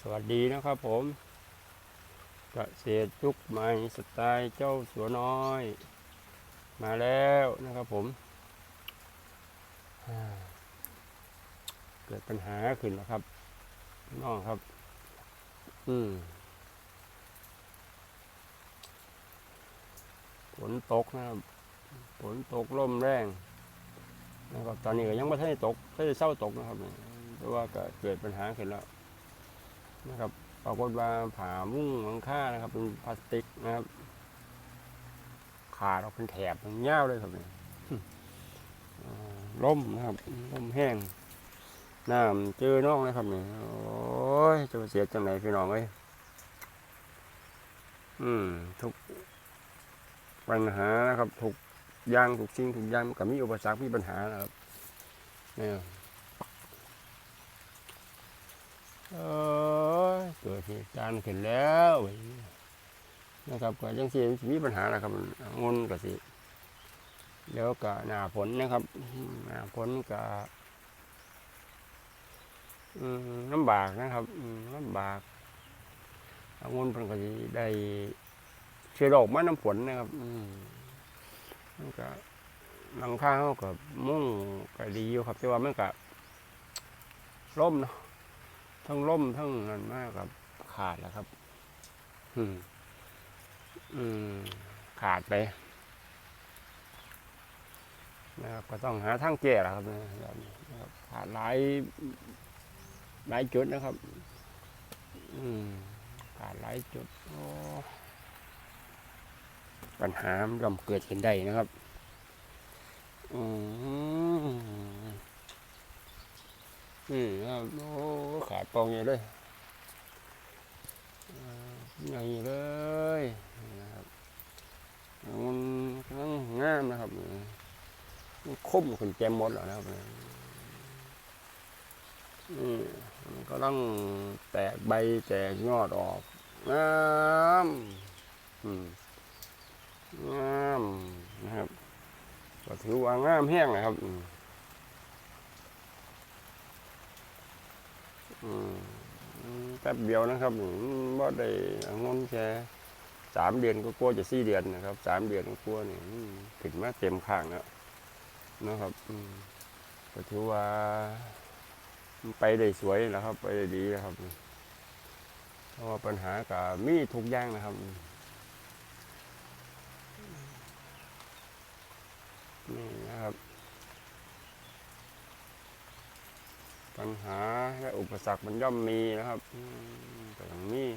สวัสดีนะครับผมกเกษตรยุคใหม่สไตล์เจ้าสัวน้อย มาแล้วนะครับผม เกิดปัญหาขึ้นแล้วครับน้องครับ อืมฝนตกนะครับฝนตกลมแรงนะครับตอนนี้ก็ยังไม่ทันได้ตกไม่ได้เศร้าตกนะครับเพราะว่าก็เกิดปัญหาขึ้นแล้ว นะครับปรากฏว่าผ่ามุ้งหลังคานะครับ เป็นพลาสติกนะครับ ขาดออกเป็นแถบเป็นเงาเลยครับเนี่ยอ่าล่มนะครับล่มแห้งน้ำเจอนอกนะครับเนี่ยโอ้ยจะเสียจังไหนพี่น้องเอ้ยอืมทุกปัญหานะครับ ทุกอย่างทุกสิ่งทุกอย่างมันก็มีอุปสรรคมีปัญหานะครับเนี่ย เออเกิดเหตุการณ์ขึ้นแล้วนะครับก็ยังสิมีปัญหาแล้วครับงนก็สิเดี๋ยวก็หน้าฝนนะครับหน้าฝนก็ลำบากนะครับลำบากงนเพิ่นก็สิได้เชื้อโรคมาน้ำฝนนะครับมมันก็หลังคาเขาก็มุ่งก็ดีอยู่ครับแต่ว่ามันก็ร่มเนาะ ทั้งล่มทั้งนั่นมากครับ ขาดแล้วครับ อืม อืม ขาดไปนะครับก็ต้องหาทางแก้แล้วครับนะครับนะครับขาดหลายหลายจุดนะครับ อืมขาดหลายจุดปัญหามันย่อมเกิดขึ้นได้นะครับ อืม อืมครับโอ้ขาดปองใหญ่เลยอย่าใหญ่เลยนะครับมันกำลังงามนะครับมันคมขึ้นแจมหมดแล้วนะครับอืมมันกำลังแตกใบแตกยอดออกงามอืมงามนะครับก็ถือว่างามแห้งนะครับอืม อืม แป๊บเดียวนะครับบ่ได้เอาเงินแค่สามเดือนก็กลัวจะสี่เดือนนะครับสามเดือนก็กลัวนี่อืมขึ้นมาเต็มข้างแล้วนะครับก็ถือว่ามันไปได้สวยแล้วครับ ไปได้ดีแล้วครับ เพราะว่าปัญหากับมีทุกอย่างนะครับนี่นะครับ ปัญหาและอุปสรรคมันย่อมมีนะครับแต่อย่างนี้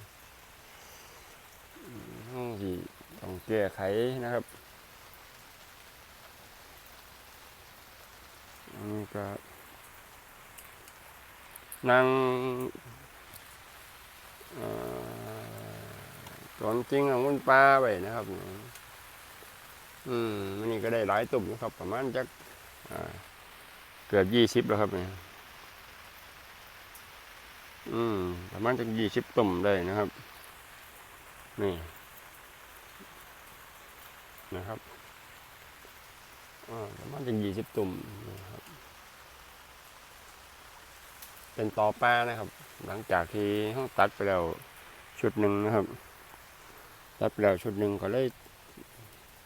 ต้องที่ต้องแก้ไขนะครับอันนี้ก็นั่งเอ่อตอนจริงของคุณป้าไปนะครับ อืมมันนี่ก็ได้หลายตุ่มนะครับ ประมาณจักเกือบยี่สิบแล้วครับเนี่ย อืมประมาณจะยี่สิบตุ่มได้นะครับ นี่ นะครับประมาณจะยี่สิบตุ่มนะครับ เป็นต่อป้านะครับ หลังจากที่ห้องตัดไปแล้วชุดหนึ่งนะครับ ตัดไปแล้วชุดหนึ่งก็เลย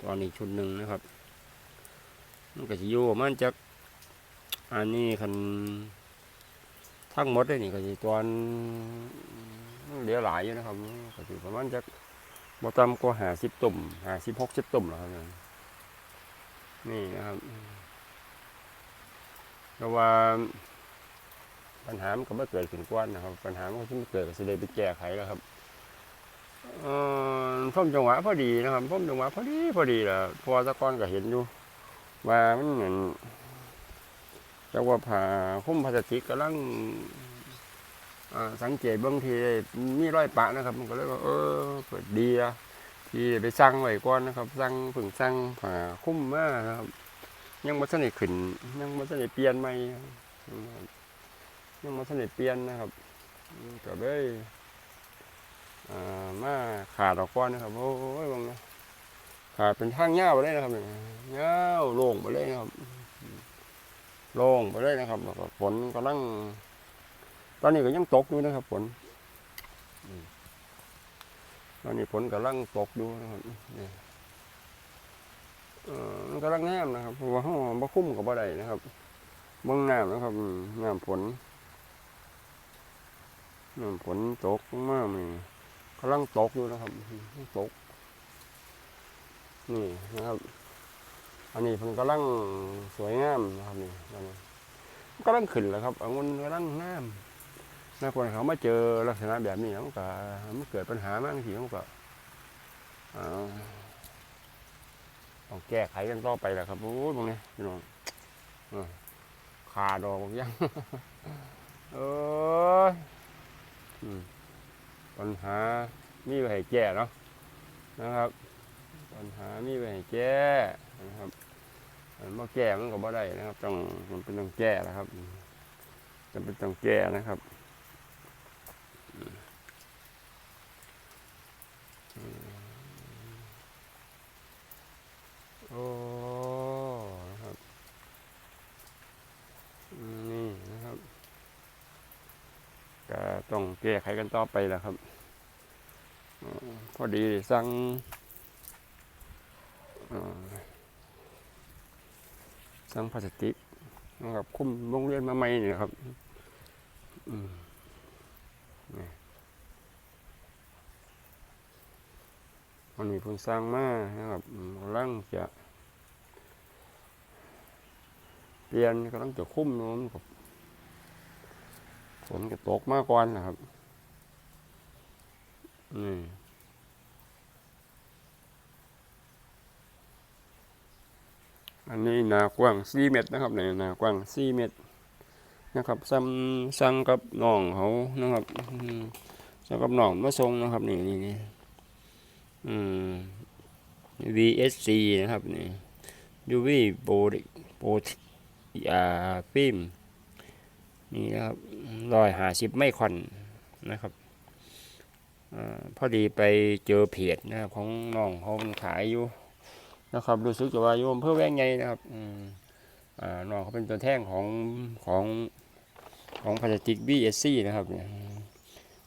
ตอนนี้ชุดหนึ่งนะครับมันก็จะอยู่มันจะอันนี้คัน ทั้งหมดนี่ก็สิตอนเหลือหลายอยู่นะครับก็สิประมาณจะบ่ต่ำกว่าห้าสิบตุ่มห้าสิบหกสิบตุ่มแล้วครับนี่นะครับเพราะว่าปัญหามันก็ไม่เกิดขึ้นกวนนะครับ ปัญหามันก็ไม่เกิดก็สิได้ไปแก้ไขแล้วครับเอ่อพมจังหวะพอดีนะครับพ่มจังหวะพอดีพอดีแหละพอตะกอนก็เห็นอยู่ว่ามันเหมือน จักว่าผ่าคุ้มพลาสติกกำลังสังเกตบางทีมีรอยปะนะครับ มันก็เลยว่าเออเปิดดีอะที่ไปสั่งไว้ก่อนนะครับสั่งผึ่งสั่งผ่าคุ้มมานะครับ ยังมาสนิทขึ้น ยังมาสนิทเปลี่ยนใหม่นะครับยังมาสนิทเปลี่ยนนะครับก็เลยอ่ามาขาดออกก่อนนะครับโอ้ยบางนะขาดเป็นทางเงาวไปเลยนะครับเนี่ยเงาวโล่งไปเลยนะครับ โล่งไปเลยนะครับแล้วก็ฝนกำลังตอนนี้ก็ยังตกอยู่นะครับฝนตอนนี้ฝนกำลังตกอยู่นะครับนี่มันกำลังแนมนะครับเพราะว่าห้องบ่คุ้มกับบ่ได้นะครับเบื้องน้ำนะครับน้ำฝนน้ำฝนตกมากนี่กำลังตกอยู่นะครับตกนี่นะครับ อันนี้มันกำลังสวยงามนะครับนี่อันนี้กำลังขึ้นแล้วครับองุ่นกำลังงามนะคนเขามาเจอลักษณะแบบนี้มันก็มันเกิดปัญหามากทีมันก็อ่ต้องแก้ไขกันต่อไปแหละครับโอ้ยตรงนี้พี่น้องอ่าขาดอกยังเออปัญหามีไว้ให้แก้เนาะนะครับ ปัญหามีไว้ให้แก้ นะครับมันบ่แก้มันก็บ่ได้นะครับ ต้องมันเป็นต้องแก้นะครับจำเป็นต้องแก้นะครับโอ้นะครับนี่นะครับก็ต้องแก้ไขกันต่อไปแล้วครับพอดีสั่งอ่า สร้างพลาสติกนะครับคุ้มโรงเรียนมาใหม่นี่ครับอืมนี่มันมีคนสร้างมานะครับกำลังจะเปลี่ยนกำลังจะคุ้มน้นกับฝนก็ตกมากกว่านะครับนี่ อันนี้หนากว้าง4เมตรนะครับเนี่ยหนากว้าง4เมตรนะครับซ้ำสั่งกับน้องเขานะครับสั่งกับน้องมาส่งนะครับนี่นี่นี่อืม VSC นะครับนี่ UV โปรโปรอ่าฟิล์มนี่นะครับร้อยหาสิบไม่ควันนะครับอาพอดีไปเจอเพจนะครับของน้องเขาขายอยู่ นะครับรู้สึกว่าโยมเพื่อแวงไงนะครับอืมอ่าน้องเขาเป็นตัวแท่งของของของพลาสติก BSC นะครับเนี่ย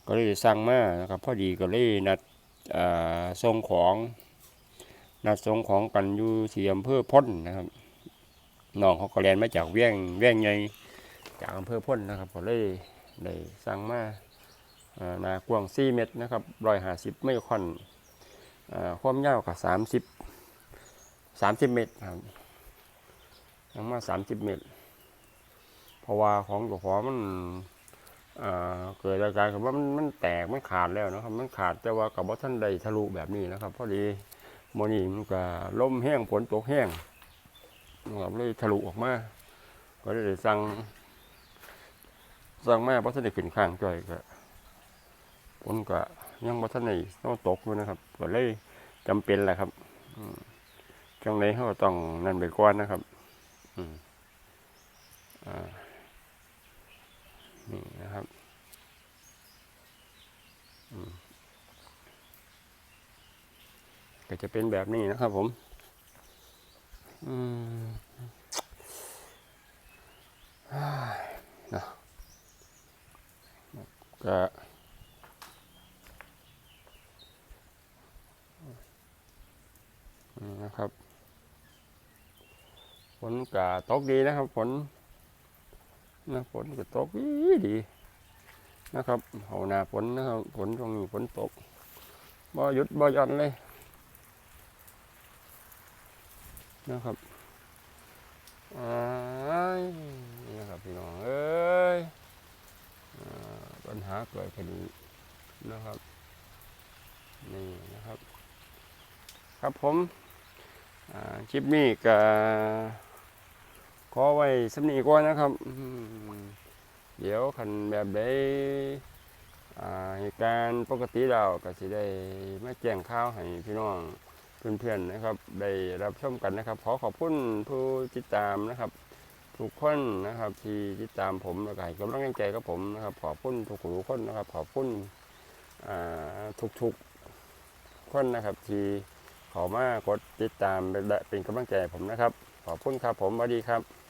ก็เลยสั่งมานะครับพอดีก็เลยนัดอ่าส่งของนัดส่งของกันอยู่ที่อำเภอพ้นนะครับน้องเขาก็เรียนมาจากเวียงเวียงไงจากอำเภอพ้นนะครับก็เลยได้สั่งมาอ่าหนากว้าง4เมตรนะครับร้อยห้าสิบไม่ค่อนอ่าความยาวกับสามสิบ สามสิบเมตรครับยังมาสามสิบเมตร เพราะว่าของตัวขอมันอ่าเกิดอาการกับว่ามันมันแตกมันขาดแล้วนะครับ มันขาดแต่ว่ากับว่าท่านใดทะลุแบบนี้นะครับพอดีโมอนี่มันก็ล่มแห้งฝนตกแห้งนะครับเลยทะลุออกมาก็เลยสั่งสั่งมาเพราะท่านได้ขึ้นข้างจ่อยก็ฝนก็ยังบ่ท่านได้ต้องตกอยู่นะครับ ก็เลยจำเป็นแหละครับ จังไรเขาก็ต้องนั่นไปก่อนนะครับ อืมอ่านี่นะครับอืมก็จะเป็นแบบนี้นะครับผมอืมอ้ายนะก็นี่นะครับ นก็ตกดีนะครับฝนนะฝนก็ตกดีดีนะครับเอาหน้าฝนนะครับฝนตรงนี้ฝนตกบ่หยุดบ่หย่อนเลยนะครับอ้ายนี่นะครับพี่น้องเอ้ยปัญหาเกิดขึ้นนะครับนี่นะครับ ครับผมคลิปนี้ก็ ขอไว้สำนีก่อนนะครับ เดี๋ยวคันแบบใดอ่าเหตุการณ์ปกติเราก็สิได้มาแจ้งข่าวให้พี่น้องเพื่อนๆนะครับ ได้รับชมกันนะครับ ขอขอบคุณผู้ติดตามนะครับ ทุกคนนะครับที่ติดตามผมแล้วก็ให้กำลังใจกับผมนะครับ ขอบคุณทุกๆคนนะครับ ขอบคุณอ่าทุกๆคนนะครับที่ขอมากดติดตามเป็นเป็นกำลังใจผมนะครับ ขอบคุณครับผมสวัสดีครับ